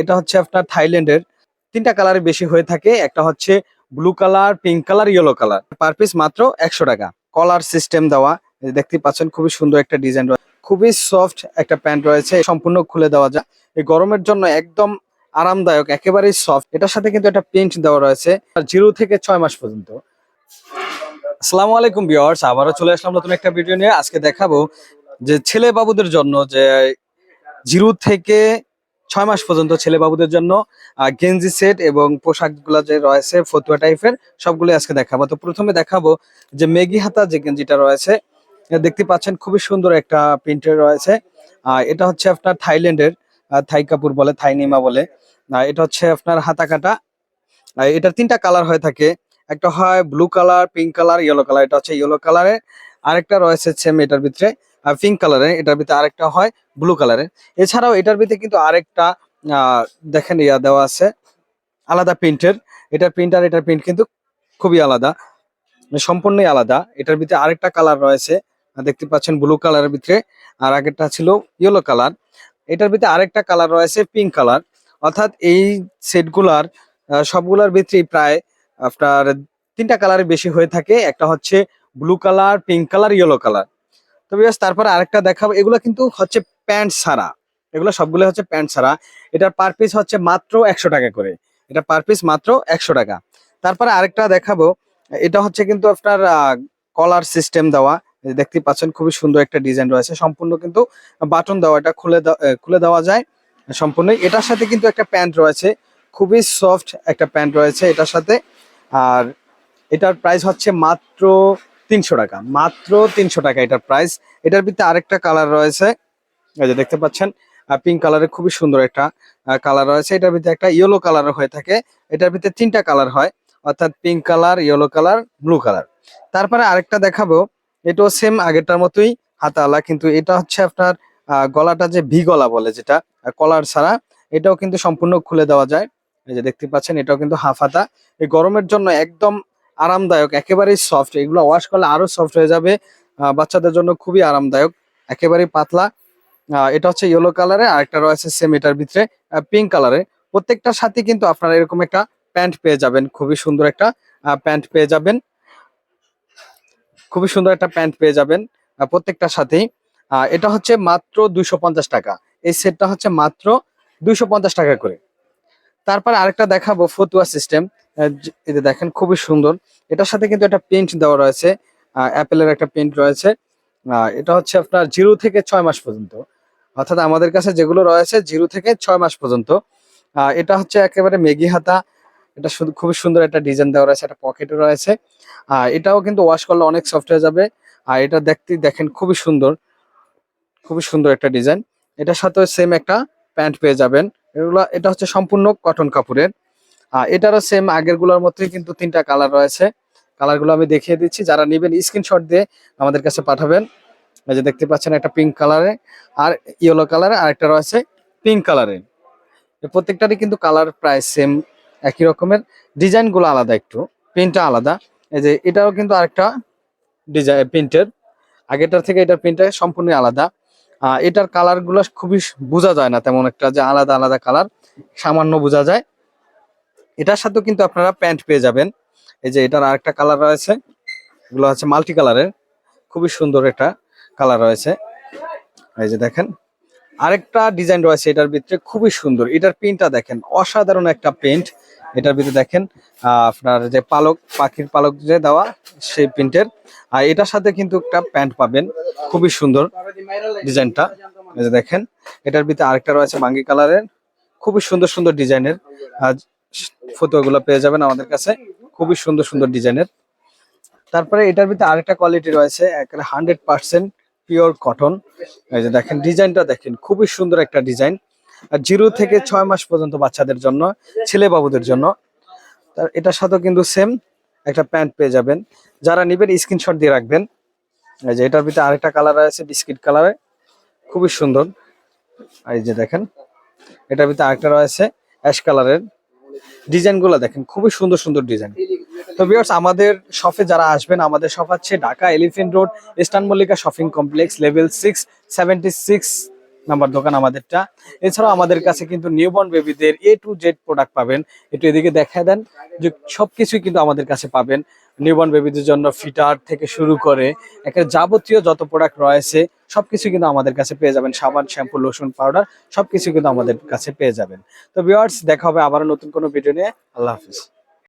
এটা হচ্ছে আপনার থাইল্যান্ডের তিনটা কালারের বেশি হয়ে থাকে। একটা হচ্ছে blue colour pink colour yellow colour per piece মাত্র একশো টাকা। কলার সিস্টেম দেওয়া দেখতে পাচ্ছেন, খুবই সুন্দর একটা ডিজাইন খুবই সফট একটা প্যান্ট রয়েছে সম্পূর্ণ খুলে দেওয়া যায়। এই গরমের জন্য একদম আরামদায়ক, একেবারেই সফট এটার সাথে কিন্তু একটা প্রিন্ট দেওয়া রয়েছে জিরো থেকে ছয় মাস পর্যন্ত। আসসালামু আলাইকুম ভিউয়ার্স আবারও চলে আসলাম নতুন একটা ভিডিও নিয়ে। আজকে দেখাবো যে ছেলে বাবুদের জন্য যে জিরো থেকে ছয় মাস পর্যন্ত ছেলে বাবুদের জন্য গেঞ্জি সেট এবং পোশাকগুলো যে রয়েছে, ফতুয়া টাইপের সবগুলো আজকে দেখাবো। তো প্রথমে দেখাবো যে মেগি হাতা যে গেঞ্জিটা রয়েছে দেখতে পাচ্ছেন খুবই সুন্দর একটা প্রিন্টের রয়েছে। এটা হচ্ছে আপনার থাইল্যান্ডের থাই কাপুর বলে, থাই নিমা বলে। এটা হচ্ছে আপনার হাতা কাটা। এটার তিনটা কালার হয়ে থাকে। একটা হয় blue colour, pink colour, yellow colour. এটা হচ্ছে ইয়েলো কালারের। আরেকটা রয়েছে সেম এটার ভিতরে। পিঙ্ক কালারের এটার ভিতরে আরেকটা হয় ব্লু কালারের এছাড়াও এটার ভিতরে কিন্তু আরেকটা দেখেন ইয়া দেওয়া আছে, আলাদা প্রিন্টের এটার প্রিন্ট আর এটার প্রিন্ট কিন্তু খুবই আলাদা মানে সম্পূর্ণই আলাদা। এটার ভিতরে আরেকটা কালার রয়েছে, দেখতে পাচ্ছেন ব্লু কালারের ভিতরে, আর আগেরটা ছিল ইয়েলো কালার এটার ভিতরে আরেকটা কালার রয়েছে পিঙ্ক কালার অর্থাৎ এই সেটগুলার সবগুলার ভিতরেই প্রায় আপনার তিনটা কালারের বেশি হয়ে থাকে। একটা হচ্ছে blue colour pink colour yellow colour তো তারপর আরেকটা দেখাবো। এগুলো কিন্তু হচ্ছে প্যান্ট ছাড়া এগুলো সবগুলো হচ্ছে প্যান্ট ছাড়া এটার পার পিস হচ্ছে মাত্র একশো টাকা করে। এটা পার পিস মাত্র একশো টাকা। তারপরে আরেকটা দেখাবো। এটা হচ্ছে কিন্তু আপনার কলার সিস্টেম দেওয়া। দেখতে পাচ্ছেন, খুবই সুন্দর একটা ডিজাইন রয়েছে। সম্পূর্ণ কিন্তু বাটন দেওয়া, এটা খুলে খুলে দেওয়া যায়। সম্পূর্ণ। এটার সাথে কিন্তু একটা প্যান্ট রয়েছে। খুবই সফট একটা প্যান্ট রয়েছে এটার সাথে। আর এটার প্রাইস হচ্ছে মাত্র তিনশো টাকা। মাত্র তিনশো টাকা এটার প্রাইস এটার ভিতরে আরেকটা কালার রয়েছে। এই যে দেখতে পাচ্ছেন পিঙ্ক কালারের খুবই সুন্দর একটা কালার রয়েছে। এটার ভিতরে একটা ইয়েলো কালার হয়ে থাকে। এটার ভিতরে তিনটা কালার হয়, অর্থাৎ pink colour yellow colour blue colour তারপরে আরেকটা দেখাবো। এটাও সেম আগেরটার মতোই হাতাওয়ালা কিন্তু এটা হচ্ছে আপনার গলাটা যে ভি গলা বলে যেটা কলার ছাড়া, এটাও কিন্তু সম্পূর্ণ খুলে দেওয়া যায়। এই যে দেখতে পাচ্ছেন, এটাও কিন্তু হাফ হাতা। এই গরমের জন্য একদম আরামদায়ক, একেবারেই সফট এগুলো ওয়াশ করলে আরও সফট হয়ে যাবে বাচ্চাদের জন্য খুবই আরামদায়ক, একেবারেই পাতলা। এটা হচ্ছে ইয়েলো কালারে আর একটা রয়েছে সেম এটার ভিতরে পিঙ্ক কালারে প্রত্যেকটার সাথে কিন্তু আপনারা এরকম একটা প্যান্ট পেয়ে যাবেন, খুবই সুন্দর একটা প্যান্ট পেয়ে যাবেন। খুবই সুন্দর একটা প্যান্ট পেয়ে যাবেন প্রত্যেকটার সাথেই। এটা হচ্ছে মাত্র দুইশো পঞ্চাশ টাকা। এই সেটটা হচ্ছে মাত্র দুইশো পঞ্চাশ টাকা করে। তারপর আরেকটা দেখাবো, ফতুয়া সিস্টেম যে দেখেন, খুবই সুন্দর। এটার সাথে কিন্তু একটা প্রিন্ট দেওয়া রয়েছে। অ্যাপেলের একটা প্রিন্ট রয়েছে। এটা হচ্ছে আপনার জিরো থেকে ছয় মাস পর্যন্ত। অর্থাৎ আমাদের কাছে যেগুলো রয়েছে, জিরো থেকে ছয় মাস পর্যন্ত। এটা হচ্ছে একেবারে মেগি হাতা। এটা শুধু খুবই সুন্দর একটা ডিজাইন দেওয়া রয়েছে, একটা পকেটে রয়েছে। আর এটাও কিন্তু ওয়াশ করলে অনেক সফট হয়ে যাবে। আর এটা দেখতে দেখেন, খুবই সুন্দর। খুবই সুন্দর একটা ডিজাইন এটার সাথে সেম একটা প্যান্ট পেয়ে যাবেন। এগুলো এটা হচ্ছে সম্পূর্ণ কটন কাপড়ের। এটারও সেম আগেরগুলোর কিন্তু তিনটা কালার রয়েছে। কালারগুলো আমি দেখিয়ে দিচ্ছি, যারা নেবেন স্ক্রিনশট দিয়ে আমাদের কাছে পাঠাবেন। এই যে দেখতে পাচ্ছেন একটা পিঙ্ক কালারে আর ইয়েলো কালারে আর একটা রয়েছে পিঙ্ক কালারে প্রত্যেকটারই কিন্তু কালার প্রায় সেম একই রকমের। ডিজাইনগুলো আলাদা একটু প্রিন্টটা আলাদা। এই যে এটাও কিন্তু আরেকটা ডিজাইন প্রিন্টের আগেরটার থেকে এটার প্রিন্টটা সম্পূর্ণ আলাদা। এটার কালারগুলো খুবই বোঝা যায় না তেমন একটা যে আলাদা আলাদা কালার সামান্য বোঝা যায়। এটার সাথেও কিন্তু আপনারা প্যান্ট পেয়ে যাবেন। এই যে এটার আরেকটা কালার রয়েছে, এগুলো হচ্ছে মাল্টি কালারের, খুবই সুন্দর একটা কালার রয়েছে। এই যে দেখেন, আরেকটা ডিজাইন রয়েছে এটার ভিতরে, খুবই সুন্দর। এটার প্রিন্টটা দেখেন, অসাধারণ একটা প্রিন্ট। এটার ভিতরে দেখেন আপনার যে পালক, পাখির পালক যে দেওয়া, সেই প্রিন্টের। আর এটার সাথে কিন্তু একটা প্যান্ট পাবেন, খুবই সুন্দর ডিজাইনটা। এই যে দেখেন, এটার ভিতরে আরেকটা রয়েছে বাঙ্গি কালারের, খুবই সুন্দর সুন্দর ডিজাইনের। ফটোগুলো পেয়ে যাবেন আমাদের কাছে। খুবই সুন্দর সুন্দর ডিজাইনের। তারপরে এটার ভিতরে আরেকটা কোয়ালিটি রয়েছে, একেবারে হান্ড্রেড পার্সেন্ট পিওর কটন এই যে দেখেন, ডিজাইনটা দেখেন, খুবই সুন্দর একটা ডিজাইন। আর জিরো থেকে ছয় মাস পর্যন্ত বাচ্চাদের জন্য ছেলে বাবুদের জন্য। তার এটার সাথেও কিন্তু সেম একটা প্যান্ট পেয়ে যাবেন। যারা নেবেন স্ক্রিনশট দিয়ে রাখবেন। এই যে এটার ভিতরে আরেকটা কালার আছে বিস্কিট কালারে খুবই সুন্দর। এই যে দেখেন, এটার ভিতরে আরেকটা রয়েছে অ্যাশ কালারের ডিজাইনগুলো দেখেন, খুবই সুন্দর সুন্দর ডিজাইন। তো ভিউয়ার্স আমাদের শপে যারা আসবেন, আমাদের শপ হচ্ছে Dhaka Elephant Road Eastern Mallika shopping complex level six seventy six number দোকান আমাদেরটা। এছাড়াও আমাদের কাছে কিন্তু নিউবর্ন বেবিদের এ টু জেড প্রোডাক্ট পাবেন। একটু এদিকে দেখা দেন যে সবকিছুই কিন্তু আমাদের কাছে পাবেন। নিউবর্ন বেবিদের জন্য ফিটার থেকে শুরু করে একটা যাবতীয় যত প্রোডাক্ট রয়েছে সবকিছু কিন্তু আমাদের কাছে পেয়ে যাবেন। সাবান, শ্যাম্পু, লোশন, পাউডার, সবকিছু কিন্তু আমাদের কাছে পেয়ে যাবেন। তো ভিওয়ার্স দেখা হবে আবার নতুন কোনো ভিডিও নিয়ে। আল্লাহ হাফিজ।